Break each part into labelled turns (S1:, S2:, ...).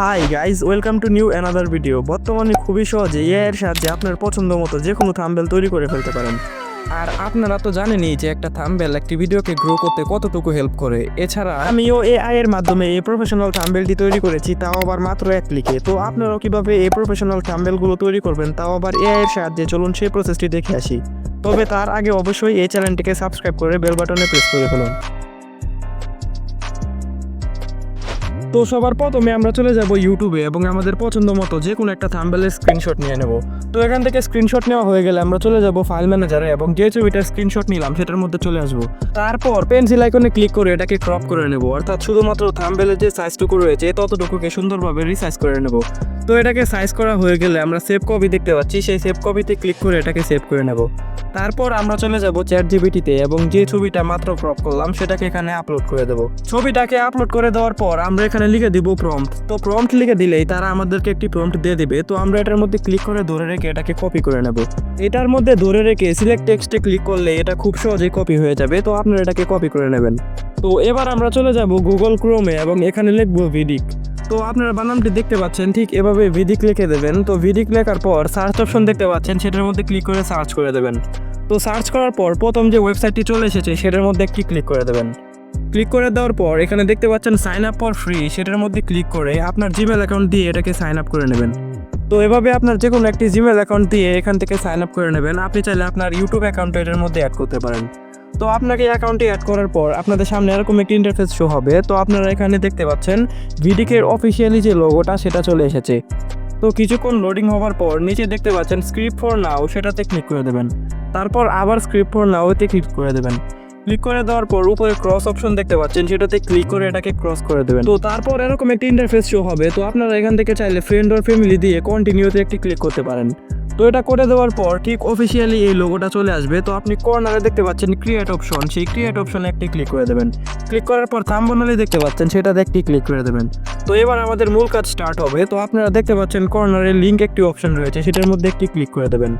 S1: Hi guys welcome to new another video. বর্তমানে খুবই সহজে এআই এর সাহায্যে আপনার পছন্দ মতো যে কোনো থাম্বেল তৈরি করে ফেলতে পারেন। আর আপনারা তো জানেনই যে একটা থাম্বেল একটি ভিডিওকে গ্রো করতে কতটুকু হেল্প করে। এছাড়া আমিও এআই এর মাধ্যমে এই প্রফেশনাল থাম্বেলটি তৈরি করেছি, তাও আবার মাত্র এক ক্লিকে তো আপনারাও কীভাবে এই প্রফেশনাল থাম্বেলগুলো তৈরি করবেন, তাও আবার এআই এর সাহায্যে চলুন সেই প্রসেসটি দেখে আসি। তবে তার আগে অবশ্যই এই চ্যানেলটিকে সাবস্ক্রাইব করে বেল বাটনে প্রেস করে ফেলুন। তো সবার প্রথমে আমরা চলে যাব ইউটিউবে এবং আমাদের পছন্দ মতো যে কোনো একটা থাম্বেলের স্ক্রিনশট নিয়ে নেব। তো এখান থেকে স্ক্রিনশট নেওয়া হয়ে গেলে আমরা চলে যাব ফাইল ম্যানেজারে এবং যে ছবিটার স্ক্রিনশট নিলাম সেটার মধ্যে চলে আসব। তারপর পেন্সিল আইকনে ক্লিক করে এটাকে ক্রপ করে নেব। অর্থাৎ শুধুমাত্র থাম্বেলের যে সাইজটুকু রয়েছে, ততটুকুকে সুন্দরভাবে রিসাইজ করে নেব। তো এটাকে সাইজ করা হয়ে গেলে আমরা সেভ কপি দেখতে পাচ্ছি। সেই সেভ কপিতে ক্লিক করে এটাকে সেভ করে নেব। তারপর আমরা চলে যাব চ্যাট জিবিটিতে এবং যে ছবিটা মাত্র ক্রপ করলাম, সেটাকে এখানে আপলোড করে দেব। ছবিটাকে আপলোড করে দেওয়ার পর আমরা এখানে লিখে দিব প্রম্পট তো প্রম্পট লিখে দিলেই তারা আমাদেরকে একটি প্রম্পট দিয়ে দেবে। তো আমরা এটার মধ্যে ক্লিক করে ধরে রেখে এটাকে কপি করে নেব। এটার মধ্যে ধরে রেখে সিলেক্ট টেক্সটে ক্লিক করলে এটা খুব সহজেই কপি হয়ে যাবে। তো আপনারা এটাকে কপি করে নেবেন। তো এবার আমরা চলে যাব গুগল ক্রোমে এবং এখানে লিখব ভিডিক তো আপনারা বানানটি দেখতে পাচ্ছেন, ঠিক এভাবে ভিডিক লিখে দেবেন। তো ভিডিক লেখার পর সার্চ অপশন দেখতে পাচ্ছেন, সেটার মধ্যে ক্লিক করে সার্চ করে দেবেন। তো সার্চ করার পর প্রথম যে ওয়েবসাইটটি চলে এসেছে, সেটার মধ্যে একটি ক্লিক করে দেবেন। ক্লিক করে দেওয়ার পর এখানে দেখতে পাচ্ছেন সাইন আপ ফর ফ্রি সেটার মধ্যে ক্লিক করে আপনার জিমেল অ্যাকাউন্ট দিয়ে এটাকে সাইন আপ করে নেবেন। তো এভাবে আপনার যে কোনো একটি জিমেল অ্যাকাউন্ট দিয়ে এখান থেকে সাইন আপ করে নেবেন। আপনি চাইলে আপনার ইউটিউব অ্যাকাউন্ট এটার মধ্যে অ্যাড করতে পারেন। তো আপনাকে অ্যাকাউন্টে অ্যাড করার পর আপনাদের সামনে এরকম একটি ইন্টারফেস শো হবে। তো আপনারা এখানে দেখতে পাচ্ছেন ভিডিকের অফিসিয়ালি যে লোগোটা সেটা চলে এসেছে। তো কিছুক্ষণ লোডিং হওয়ার পর নিচে দেখতে পাচ্ছেন স্ক্রিপ্ট ফর নাও সেটাতে ক্লিক করে দেবেন। তারপর আবার স্ক্রিপ্ট ফর নাওতে ক্লিক করে দেবেন। ক্লিক করে দেওয়ার পর উপরে ক্রস অপশন দেখতে পাচ্ছেন, সেটাতে ক্লিক করে এটাকে ক্রস করে দেবেন। তো তারপর এরকম একটি ইন্টারফেস শো হবে। তো আপনারা এখান থেকে চাইলে ফ্রেন্ড ওর ফ্যামিলি দিয়ে কন্টিনিউতে একটি ক্লিক করতে পারেন। তো এটা করে দেওয়ার পর ঠিক অফিসিয়ালি এই লোগোটা চলে আসবে। তো আপনি কর্নারে দেখতে পাচ্ছেন ক্রিয়েট অপশন সেই ক্রিয়েট অপশনে একটি ক্লিক করে দেবেন। ক্লিক করার পর থাম্বনেলে দেখতে পাচ্ছেন সেটাতে একটি ক্লিক করে দেবেন। তো এবার আমাদের মূল কাজ স্টার্ট হবে। তো আপনারা দেখতে পাচ্ছেন কর্নারে লিঙ্ক একটি অপশন রয়েছে, সেটার মধ্যে একটি ক্লিক করে দেবেন।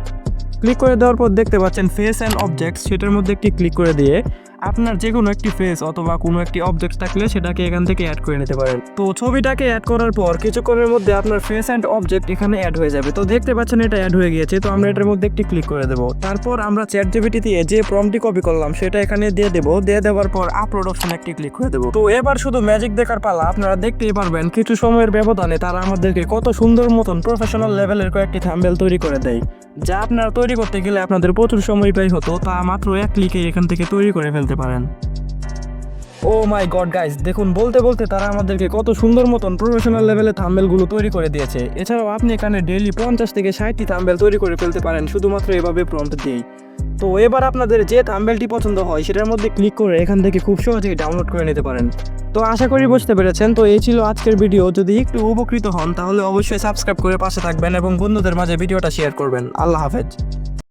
S1: ক্লিক করে দেওয়ার পর দেখতে পাচ্ছেন ফেস অ্যান্ড অবজেক্টস সেটার মধ্যে একটি ক্লিক করে দিয়ে আপনার যে কোনো একটি ফেস অথবা কোনো একটি অবজেক্ট থাকলে সেটাকে এখান থেকে অ্যাড করে নিতে পারেন। তো ছবিটাকে অ্যাড করার পর কিছুক্ষণের মধ্যে আপনার ফেস অ্যান্ড অবজেক্ট এখানে অ্যাড হয়ে যাবে। তো দেখতে পাচ্ছেন এটা অ্যাড হয়ে গিয়েছে। তো আমরা এটার মধ্যে একটি ক্লিক করে দেবো। তারপর আমরা চ্যাট জিবিটি দিয়ে যে প্রমটি কপি করলাম, সেটা এখানে দিয়ে দেবো। দিয়ে দেওয়ার পর আপলোড অপশনে একটি ক্লিক করে দেবো। তো এবার শুধু ম্যাজিক দেখার পালা। আপনারা দেখতেই পারবেন কিছু সময়ের ব্যবধানে তারা আমাদেরকে কত সুন্দর মতন প্রফেশনাল লেভেলের কয়েকটি থাম্বেল তৈরি করে দেয়। যা আপনারা তৈরি করতে গেলে আপনাদের প্রচুর সময় ব্যয় হতো। তা মাত্র এক ক্লিকে এখান থেকে তৈরি করে ফেলতে পারেন। ও মাই গড গাইস দেখুন, বলতে বলতে তারা আমাদেরকে কত সুন্দর মতন প্রফেশনাল লেভেলে থাম্বেলগুলো তৈরি করে দিয়েছে। এছাড়াও আপনি এখানে ডেইলি পঞ্চাশ থেকে ষাটটি থাম্বেল তৈরি করে ফেলতে পারেন, শুধুমাত্র এভাবে প্রম্পট দিয়েই। তো এবার আপনাদের যে থাম্বেলটি পছন্দ হয়, সেটার মধ্যে ক্লিক করে এখান থেকে খুব সহজেই ডাউনলোড করে নিতে পারেন। তো আশা করি বুঝতে পেরেছেন, তো এই ছিল আজকের ভিডিও যদি একটু উপকৃত হন, তাহলে অবশ্যই সাবস্ক্রাইব করে পাশে থাকবেন এবং বন্ধুদের মাঝে ভিডিওটা শেয়ার করবেন। আল্লাহ হাফেজ।